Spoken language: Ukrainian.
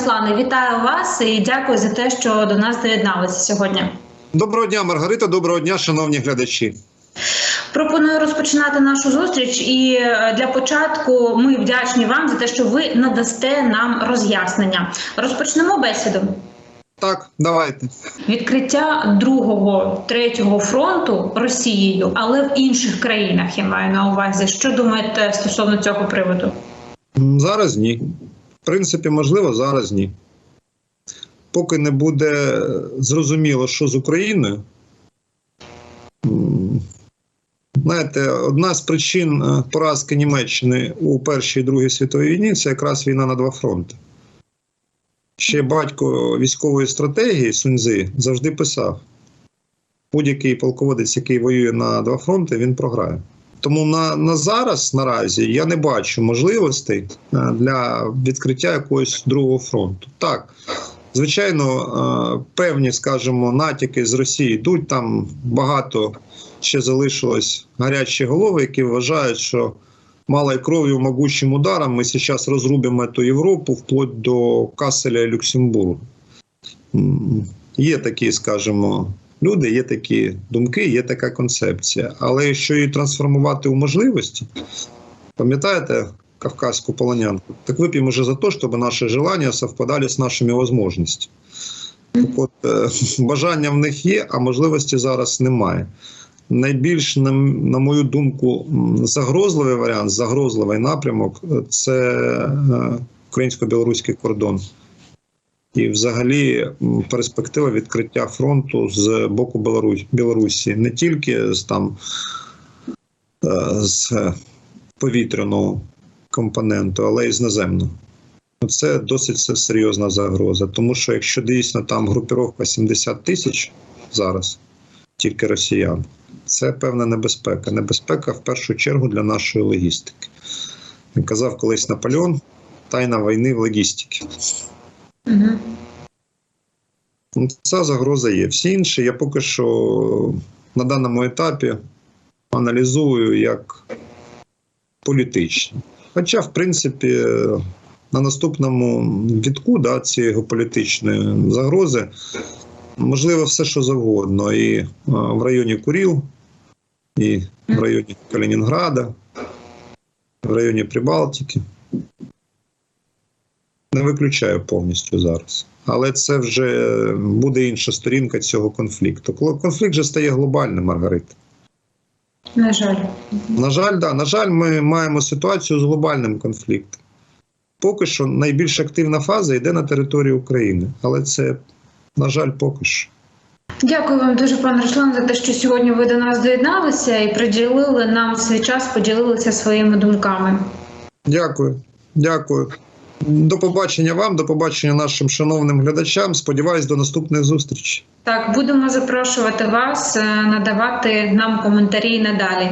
Руслане, вітаю вас і дякую за те, що до нас доєдналися сьогодні. Доброго дня, Маргарита. Доброго дня, шановні глядачі. Пропоную розпочинати нашу зустріч. І е, для початку ми вдячні вам за те, що ви надасте нам роз'яснення. Розпочнемо бесіду. Так, давайте. Відкриття другого третього фронту Росією, але в інших країнах я маю на увазі. Що думаєте стосовно цього приводу? Зараз ні. В принципі, можливо, зараз ні. Поки не буде зрозуміло, що з Україною. Знаєте, одна з причин е, поразки Німеччини у Першій і Другій світовій війні це якраз війна на два фронти. Ще батько військової стратегії Суньзи завжди писав: будь-який полководець, який воює на два фронти, він програє. Тому на, на зараз наразі я не бачу можливостей е, для відкриття якогось другого фронту. Так, звичайно, е, певні, скажімо, натяки з Росії йдуть. Там багато ще залишилось гарячі голови, які вважають, що малою кров'ю, могучим ударом ми зараз розрубимо ту Європу вплоть до Касселя і Люксембургу. Є такі, скажімо, люди, є такі думки, є така концепція. Але якщо її трансформувати у можливості, пам'ятаєте кавказьку полонянку? Так вип'ємо вже за те, щоб наші желання совпадали з нашими можливостями. Так от, е, бажання в них є, а можливості зараз немає. Найбільш, на, на мою думку, загрозливий варіант, загрозливий напрямок е, це е, українсько-білоруський кордон. І, взагалі, перспектива відкриття фронту з боку Білорусі, не тільки з там е, з повітряного компоненту, але й з наземного. Це досить серйозна загроза, тому що якщо дійсно там групіровка 70 тисяч зараз, тільки росіян, це певна небезпека. Небезпека в першу чергу для нашої логістики. Казав колись Наполеон, тайна війни в логістиці. Угу. Ця загроза є. Всі інші я поки що на даному етапі аналізую як політичні. Хоча, в принципі, на наступному вітку да, цієї геополітичної загрози можливо все, що завгодно. І е, в районі Куріл, і в районі Калінінграда, в районі Прибалтики. Не виключаю повністю зараз. Але це вже буде інша сторінка цього конфлікту. Конфлікт вже стає глобальним, Маргарита. На жаль. На жаль, да, на жаль, ми маємо ситуацію з глобальним конфліктом. Поки що найбільш активна фаза йде на території України, але це, на жаль, поки що. Дякую вам дуже, пане Руслан, за те, що сьогодні ви до нас доєдналися і приділили нам свій час, поділилися своїми думками. Дякую, дякую. До побачення вам, до побачення нашим шановним глядачам. Сподіваюсь, до наступних зустрічей. Так, будемо запрошувати вас е, надавати нам коментарі надалі.